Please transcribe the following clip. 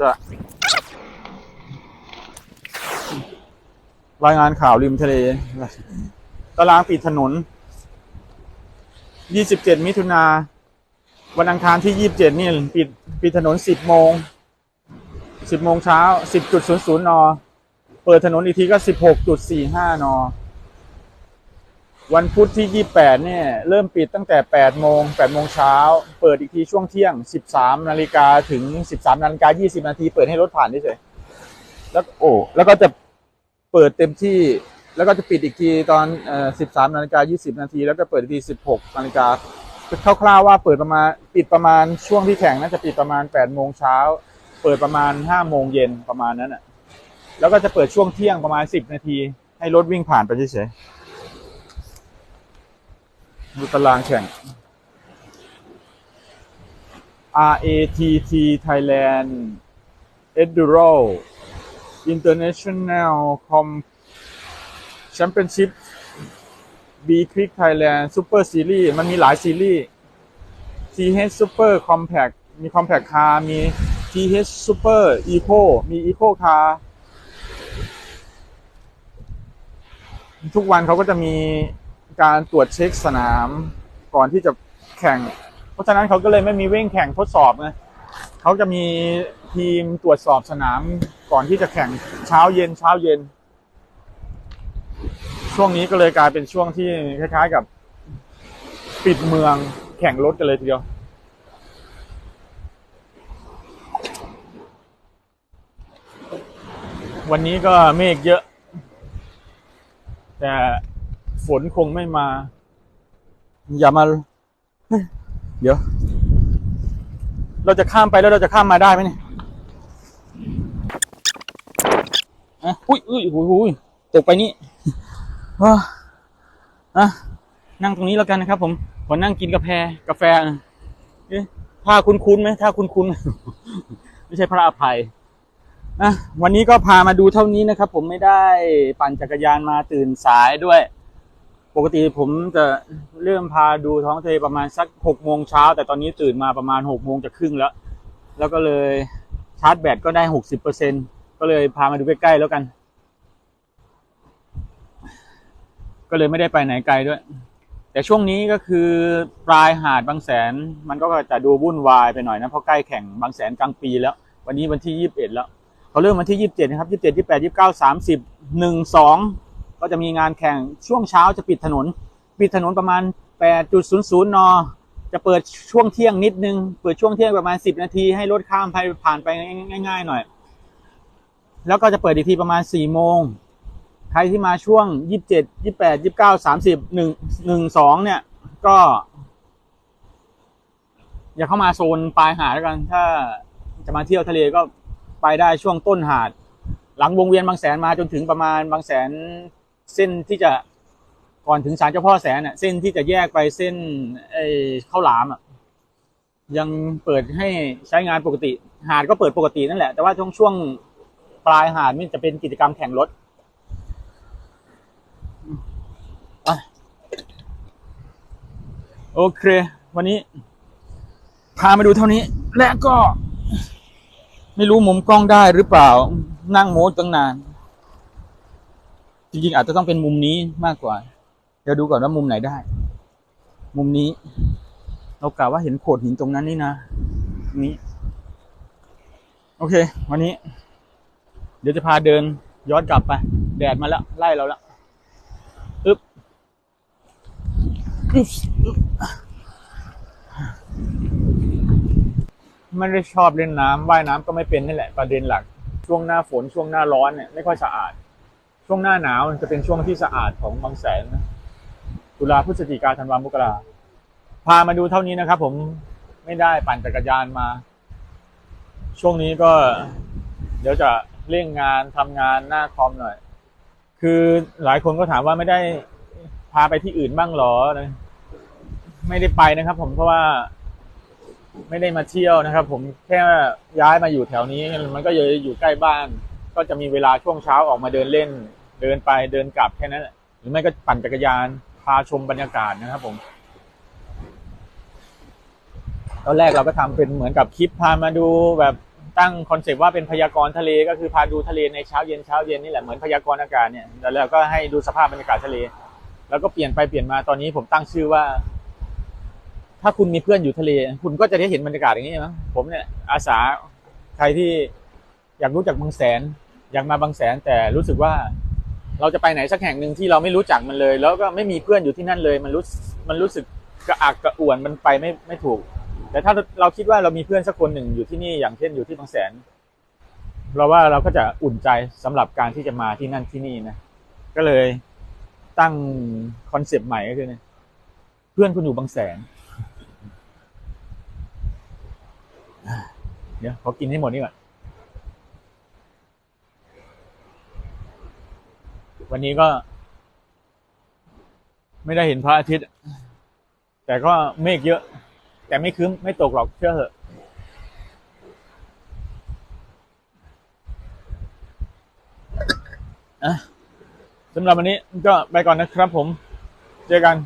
จะรายงานข่าวริมทะเล ตารางปิดถนน 27 มิถุนา วันอังคารที่ 27 นี่ปิดปิดถนน 10 โมง 10 โมงเช้า 10.00 น เปิดถนนอีกทีก็ 16.45 น วันพุธที่ 28 เนี่ย เริ่มปิดตั้งแต่ 8 โมง 8 โมงเช้า เปิดอีกทีช่วงเที่ยง 13 นาฬิกาถึง 13 นาฬิกา 20 นาที เปิดให้รถผ่านเฉยๆแล้วโอ้ แล้วก็จะเปิดเต็มที่ แล้วก็จะปิดอีกทีตอนเอ่อ13 นาฬิกา 20 นาที แล้วก็เปิดอีกที 16 นาฬิกาคร่าวๆว่าเปิดประมาณ ปิดประมาณช่วงที่แข่งน่าจะปิดประมาณ 8 โมงเช้า เปิดประมาณ 5 โมงเย็นประมาณนั้นอะ แล้วก็จะเปิดช่วงเที่ยงประมาณ 10 นาที ให้รถวิ่งผ่านไปเฉยๆ ดูตารางแข่ง RATT Thailand Enduro International Com Championship B Click Thailand Super Series มันมีหลายซีรีส์ TH Super Compact มี Compact Car มี TH Super Eco มี Eco Car ทุกวันเขาก็จะมี การตรวจเช็คสนามก่อนที่จะแข่ง เพราะฉะนั้นเขาก็เลยไม่มีเว่งแข่งทดสอบนะเขาจะมีทีมตรวจสอบสนามก่อนที่จะแข่งเช้าเย็นเช้าเย็น ช่วงนี้ก็เลยกลายเป็นช่วงที่คล้ายๆกับปิดเมืองแข่งรถกันเลยทีเดียววันนี้ก็เมฆเยอะ แต่ ฝนคงไม่มา อย่ามาเฮ้ยเดี๋ยว เราจะข้ามไปแล้วเราจะข้ามมาได้ไหมเนี่ยอะอุ้ยอุ้ยอุ้ยอุ้ยตกไปนี่อะอะนั่งตรงนี้แล้วกันนะครับ ผมขอนั่งกินกาแฟกาแฟเอ๊ะท่าคุ้นๆไหมท่าคุ้นๆไม่ใช่พระอภัยอะวันนี้ก็พามาดูเท่านี้นะครับ ผมไม่ได้ปั่นจักรยานมาตื่นสายด้วย ปกติผมจะเริ่มพาดูท้องทะเลประมาณสักหกโมงเช้า แต่ตอนนี้ตื่นมาประมาณหกโมงจะครึ่งแล้ว แล้วก็เลยชาร์จแบตก็ได้หกสิบเปอร์เซ็นก็เลยพามาดูใกล้ๆแล้วกัน ก็เลยไม่ได้ไปไหนไกลด้วย แต่ช่วงนี้ก็คือปลายหาดบางแสน มันก็จะดูวุ่นวายไปหน่อยนะเพราะใกล้แข่งบางแสนกลางปีแล้ว วันนี้วันที่ยี่สิบเอ็ดแล้วเขาเริ่มวันที่ยี่สิบเจ็ดนะครับยี่สิบเจ็ดยี่แปดยี่เก้าสามสิบหนึ่งสอง ก็จะมีงานแข่งช่วงเช้าจะปิดถนน ปิดถนนประมาณแปดจุดศูนย์ศูนย์นจะเปิดช่วงเที่ยงนิดนึง เปิดช่วงเที่ยงประมาณสิบนาทีให้รถข้ามไปผ่านไปง่าย ๆ หน่อย แล้วก็จะเปิดอีกทีประมาณสี่โมง ใครที่มาช่วงยี่สิบเจ็ดยี่แปดยี่เก้าสามสิบหนึ่งหนึ่งสองเนี่ย ก็ อย่าเข้ามาโซนปลายหาดแล้วกัน ถ้าจะมาเที่ยวทะเลก็ไปได้ช่วงต้นหาด หลังวงเวียนบางแสนมาจนถึงประมาณบางแสน เส้นที่จะก่อนถึงศาลเจ้าพ่อแสนน่ะ เส้นที่จะแยกไปเส้นไอ้ข้าวหลามอะยังเปิดให้ใช้งานปกติ หาดก็เปิดปกตินั่นแหละ แต่ว่าช่วงช่วงปลายหาดนี่จะเป็นกิจกรรมแข่งรถโอเค วันนี้ พามาดูเท่านี้ และก็ ไม่รู้มุมกล้องได้หรือเปล่า นั่งโม้ตั้งนาน จริงๆอาจจะต้องเป็นมุมนี้มากกว่า เดี๋ยวดูก่อนว่ามุมไหนได้ มุมนี้ เรากล่าวว่าเห็นโขดหินตรงนั้นนี่นะนี้ โอเค วันนี้ เดี๋ยวจะพาเดินย้อนกลับไป แดดมาแล้ว ไล่เราแล้วอึ๊บอึ๊บอึ๊บไม่ได้ชอบเล่นน้ำว่ายน้ำก็ไม่เป็นนี่แหละประเด็นหลัก ช่วงหน้าฝนช่วงหน้าร้อนเนี่ยไม่ค่อยสะอาด ช่วงหน้าหนาวจะเป็นช่วงที่สะอาดของบางแสนนะตุลาพฤศจิกาธันวามกราพามาดูเท่านี้นะครับ ผมไม่ได้ปั่นจักรยานมา ช่วงนี้ก็ เดี๋ยวจะเร่งงานทำงานหน้าคอมหน่อย คือหลายคนก็ถามว่าไม่ได้พาไปที่อื่นบ้างหรอไม่ได้ไปนะครับ ผมเพราะว่าไม่ได้มาเที่ยวนะครับ ผมแค่ย้ายมาอยู่แถวนี้มันก็เลยอยู่ใกล้บ้าน ก็จะมีเวลาช่วงเช้าออกมาเดินเล่น เดินไปเดินกลับแค่นั้นแหละหรือไม่ก็ปั่นจักรยานพาชมบรรยากาศนะครับผมตอนแรกเราก็ทำเป็นเหมือนกับคลิปพามาดูแบบตั้งคอนเซปต์ว่าเป็นพยากรณ์ทะเลก็คือพาดูทะเลในเช้าเย็นเช้าเย็นนี่แหละเหมือนพยากรณ์อากาศเนี่ยแล้วเราก็ให้ดูสภาพบรรยากาศทะเล แล้วก็เปลี่ยนไปเปลี่ยนมาตอนนี้ผมตั้งชื่อว่า ถ้าคุณมีเพื่อนอยู่ทะเล คุณก็จะได้เห็นบรรยากาศอย่างนี้มั้งผมเนี่ยอาสาใครที่อยากรู้จักบางแสน อยากมาบางแสนแต่รู้สึกว่าเราจะไปไหนสักแห่งหนึ่งที่เราไม่รู้จักมันเลย แล้วก็ไม่มีเพื่อนอยู่ที่นั่นเลย มันรู้มันรู้สึกกระอักกระอ่วนมันไปไม่ไม่ถูก แต่ถ้าเราคิดว่าเรามีเพื่อนสักคนหนึ่งอยู่ที่นี่อย่างเช่นอยู่ที่บางแสน เราว่าเราก็จะอุ่นใจสำหรับการที่จะมาที่นั่นที่นี่นะก็เลยตั้งคอนเซปต์ใหม่ก็คือเนี่ยเพื่อนคุณอยู่บางแสนเดี๋ยวขอกินให้หมดนี่ก่อน วันนี้ก็ ไม่ได้เห็นพระอาทิตย์ แต่ก็เมฆเยอะ แต่ไม่คืมไม่ตกหรอกเชื่อเถอะอะสำหรับวันนี้ก็ไปก่อนนะครับผม เจอกัน